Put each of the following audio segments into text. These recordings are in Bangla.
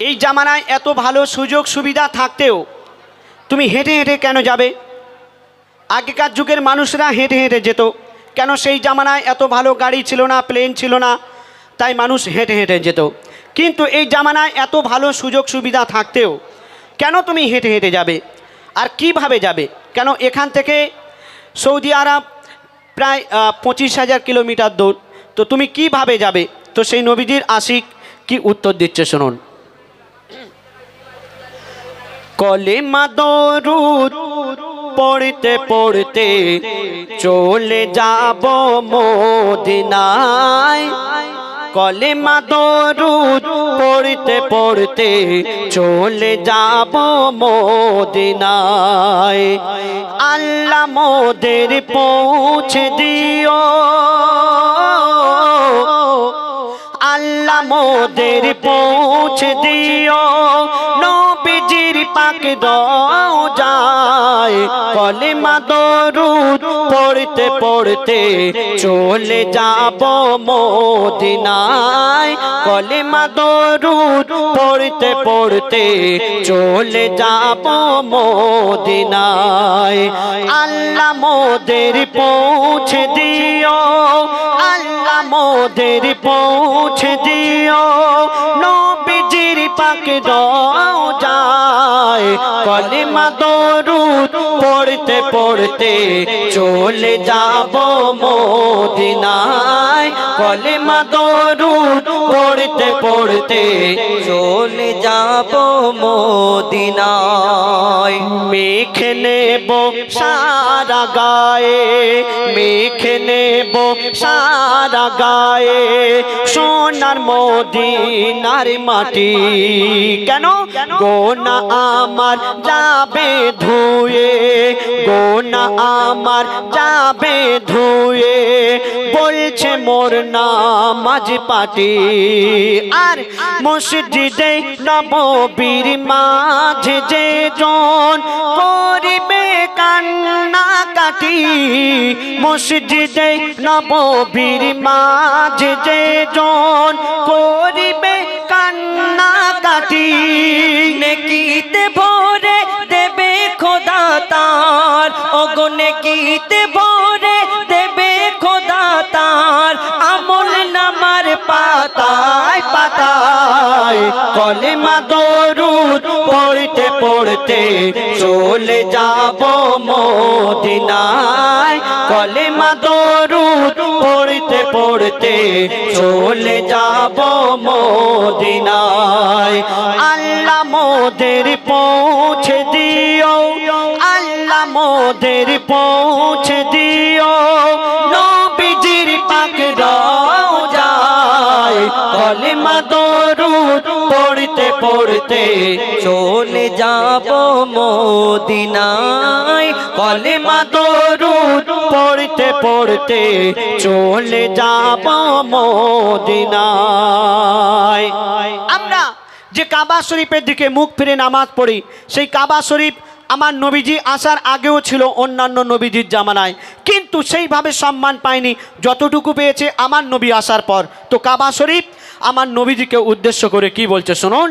এই জামানায় এত ভালো সুযোগ সুবিধা থাকতেও তুমি হেঁটে হেঁটে কেন যাবে? আগেকার যুগের মানুষরা হেঁটে হেঁটে যেত। কেন সেই জামানায় এত ভালো গাড়ি ছিল না, প্লেন ছিল না, তাই মানুষ হেঁটে হেঁটে যেত। কিন্তু এই জামানায় এত ভালো সুযোগ সুবিধা থাকতেও কেন তুমি হেঁটে হেঁটে যাবে? আর কীভাবে যাবে? কেন এখান থেকে সৌদি আরব প্রায় পঁচিশ হাজার কিলোমিটার দূর। তো তুমি কীভাবে যাবে? তো সেই নবীজির আশিক কি উত্তর দিচ্ছে শুনুন। কলেমা দরুদ পড়তে পড়তে চলে যাব মোদিনায়। কলেমা দরুদ পড়তে পড়তে চলে যাব মোদিনায়। আল্লাহ মোদের পৌঁছে দিও। আল্লাহ মোদের পৌঁছে দিও। পাক যায়। কলেমা দরুদ পড়তে পড়তে চলে যাব মোদিনায়। কলেমা দরুদ পড়তে পড়তে চলে যাব মোদিনায়। আল্লাহ মোদের পৌঁছে দিও, আল্লাহ মোদের পৌঁছে দিও। নবীজির পাক দাও যায়। কলিমা দরুদ পড়তে পড়তে চলে যাব মোদিনায় কলিমা দরুদ পড়তে পড়তে চলে যাব মোদিনায়। মেখে নেব সারা গায়ে, মেখে নেব সারা গায়ে সোনার মদিনার মাটি। কেন? গোনা আমার যাবে ধুয়ে, গোনা আমার যাবে ধুয়ে, বলছে মোর নামাজ পাটি আর মসজিদে নববীর মাঝে যে জন করিবে কান্না কাটি, মসজিদে নববীর মাঝে যে জন করিবে কান্না কাটি, নেকিতে ভরে দেবে খোদা তার অগনে কিতে কলেমা দরুদ পড়তে পড়তে চলে যাব মদিনায়। কলেমা দরুদ পড়তে পড়তে চলে যাব মদিনায়। আল্লাহ মোদের পৌঁছে দিও, আল্লাহ মোদের পৌঁছে দিও। পড়তে চলে যাব মোদিনায়। কলেমা দরুদ পড়তে পড়তে চলে যাব মোদিনায়। আমরা যে কাবা শরীফের দিকে মুখ ফিরে নামাজ পড়ি, সেই কাবা শরীফ আমার নবীজি আসার আগেও ছিল অন্যান্য নবীজির জামানায়। কিন্তু সেইভাবে সম্মান পায়নি যতটুকু পেয়েছে আমার নবী আসার পর। তো কাবা শরীফ আমার নবীজিকে উদ্দেশ্য করে কি বলছে শুনুন?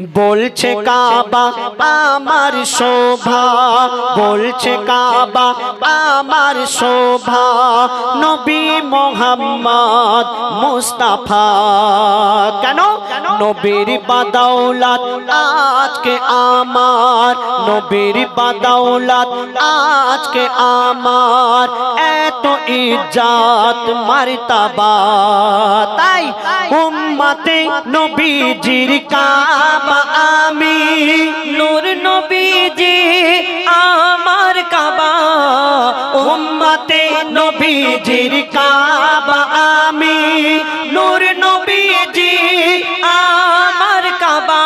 বলছে কাবা আমার শোভা। বলছে কাবা আমার শোভা। নবী মোহাম্মদ মুস্তাফা। কেন? নবীর বাদাউলাত আজকে আমার। নবীর বাদাউলাত আজকে আমার। এত ইজ্জাত মারতাবা। তাই উম্মতে নবীজির কাবা আমি নূর নবীজি, আমার কাবা। উম্মতে নবীজির কাবা আমি নূর নবীজি, আমার কাবা।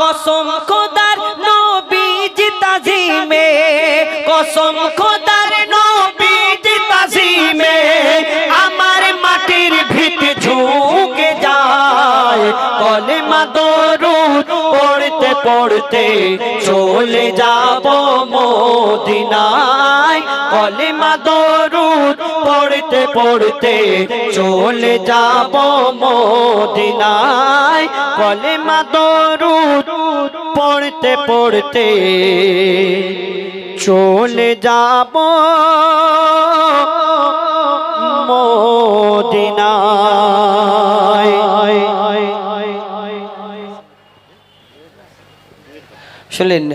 কসম খোদার নবীজি তাজিমে, কসম খোদার পড়তে চলে যাব মোদিনায়। কলেমা দরুদ পড়তে পড়তে চলে যাব মোদিনায়। কলেমা দরুদ পড়তে পড়তে চলে যাব মদিনায় শুনলেন